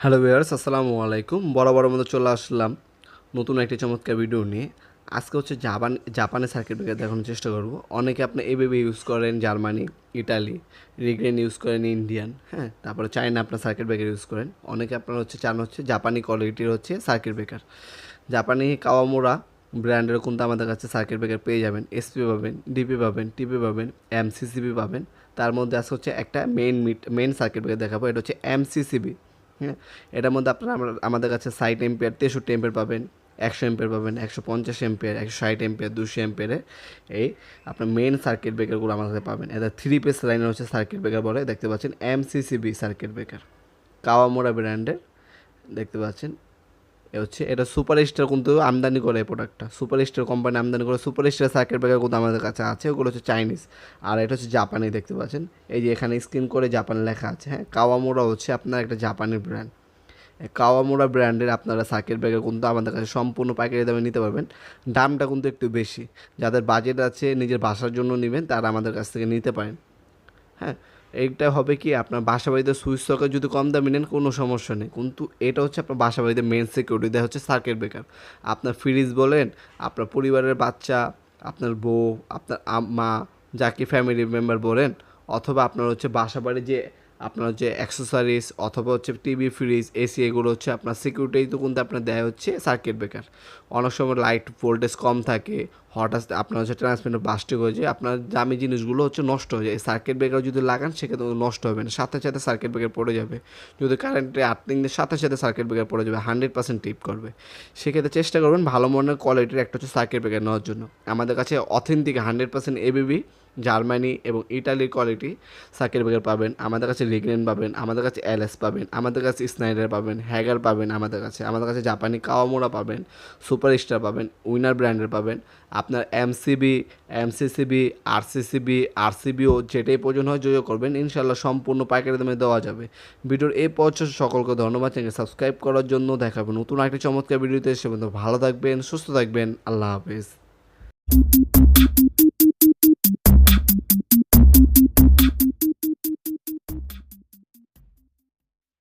Hello viewers, আসসালামু আলাইকুম। বরাবর মতো চলে আসলাম নতুন একটি চমৎকার ভিডিও নিয়ে। আজকে হচ্ছে জাপান, জাপানের সার্কিট ব্রেকার দেখানোর চেষ্টা করব। অনেকে আপনি এবিবি ইউজ করেন জার্মানি, ইটালি, রিগ্রেন ইউজ করেন ইন্ডিয়ান হ্যাঁ? তারপরে চায়না আপনার সার্কিট ব্রেকার ইউজ করেন। অনেকে আপনার হচ্ছে চান হচ্ছে জাপানি কোয়ালিটির হচ্ছে সার্কিট ব্রেকার জাপানি কাওয়ামোরা ব্র্যান্ডের কিন্তু আমাদের কাছে সার্কিট ব্রেকার পেয়ে যাবেন। এসপি পাবেন ডিপি পাবেন টিপি পাবেন এমসিসিবি পাবেন। তার মধ্যে আজকে হচ্ছে একটা মেন মিট মেইন সার্কিট ব্রেকার দেখাবো। এটা হচ্ছে এমসিসিবি হ্যাঁ? এটার মধ্যে আপনারা আমাদের কাছে সাইট এম্পিয়ার তেষট্টি এম্পের পাবেন, একশো এম্পিয়ার পাবেন, একশো পঞ্চাশ এম্পিয়ার একশো ষাট এম্পিয়ার দুশো এম্পিয়ারে এই আপনার মেন সার্কিট ব্রেকারগুলো আমার কাছে পাবেন। এটা থ্রি পেস লাইনের হচ্ছে সার্কিট ব্রেকার বলে, দেখতে পাচ্ছেন এমসিসিবি সার্কিট ব্রেকার কাওয়ামোড়া ব্র্যান্ডের দেখতে পাচ্ছেন। হচ্ছে, এটা সুপার স্টার কিন্তু আমদানি করে এই প্রোডাক্টটা সুপার স্টার কোম্পানি আমদানি করে সুপার স্টার সার্কিট ব্রেকার কিন্তু আমাদের কাছে আছে, ওগুলো হচ্ছে চাইনিজ আর এটা হচ্ছে জাপানি দেখতে পাচ্ছেন? এই যে এখানে স্ক্রিন করে জাপান লেখা আছে হ্যাঁ? কাওয়ামোরা হচ্ছে আপনার একটা জাপানি ব্র্যান্ড কাওয়ামোরা ব্র্যান্ডের আপনারা সার্কিট ব্রেকার কিন্তু আমাদের কাছে সম্পূর্ণ পাইকারি দামে নিতে পারবেন। দামটা কিন্তু একটু বেশি। যাদের বাজেট আছে, নিজের বাসার জন্য নেবেন, তারা আমাদের কাছ থেকে নিতে পারেন। হ্যাঁ? এইটা হবে কি, আপনার বাসা বাড়িতে সুইচ সকেট যদি কম দামি নেন, কোনো সমস্যা নেই। কিন্তু এটা হচ্ছে আপনার বাসা বাড়িতে মেন সিকিউরিটি দেওয়া হচ্ছে সার্কিট ব্রেকার আপনার ফ্রিজ বলেন, আপনার পরিবারের বাচ্চা, আপনার বউ, আপনার মা যাকে ফ্যামিলি মেম্বার বলেন, অথবা আপনার হচ্ছে বাসা বাড়ি যে আপনার হচ্ছে অ্যাক্সেসরিজ অথবা হচ্ছে টিভি ফ্রিজ এসি এগুলো হচ্ছে আপনার সিকিউরিটি তো কিন্তু আপনার দেয় হচ্ছে সার্কিট ব্রেকার অনেক সময় লাইট ভোল্টেজ কম থাকে, হঠাৎ আপনার হচ্ছে ট্রান্সমিটার বাস্টিক হয়ে যায়, আপনার দামি জিনিসগুলো হচ্ছে নষ্ট হয়ে যায়। সার্কিট ব্রেকার যদি লাগান, সেক্ষেত্রে নষ্ট হবে না। সাথে সাথে সার্কিট ব্রেকার পড়ে যাবে। যদি কারেন্টে আর্থিংয়ের সাথে সাথে সার্কিট ব্রেকার পড়ে যাবে হান্ড্রেড পার্সেন্ট টিপ করবে। সেক্ষেত্রে চেষ্টা করবেন ভালো মনের কোয়ালিটির একটা হচ্ছে সার্কিট ব্রেকার নেওয়ার জন্য। আমাদের কাছে authentic hundred percent ABB Germany এবং ইটালির কোয়ালিটি সার্কিট ব্রেকার পাবেন, আমাদের কাছে লিগনেন পাবেন, আমাদের কাছে এলএস পাবেন, আমাদের কাছে স্নাইডার পাবেন, হ্যাগার পাবেন আমাদের কাছে আমাদের কাছে জাপানি কাওয়ামোরা পাবেন সুপার স্টার পাবেন, উইনার ব্র্যান্ডের পাবেন। আপনার এমসিবি, এমসিসিবি, আরসিসিবি, আরসিবিও যেটাই প্রয়োজন হয় যোগাযোগ করবেন ইনশাল্লাহ সম্পূর্ণ পাইকারি দামে দেওয়া যাবে। ভিডিওর এই পর্যন্ত সকলকে ধন্যবাদ চ্যানেল সাবস্ক্রাইব করার জন্য দেখাবেন নতুন একটি চমৎকার ভিডিওতে, সে ভালো থাকবেন, সুস্থ থাকবেন, আল্লাহ হাফেজ।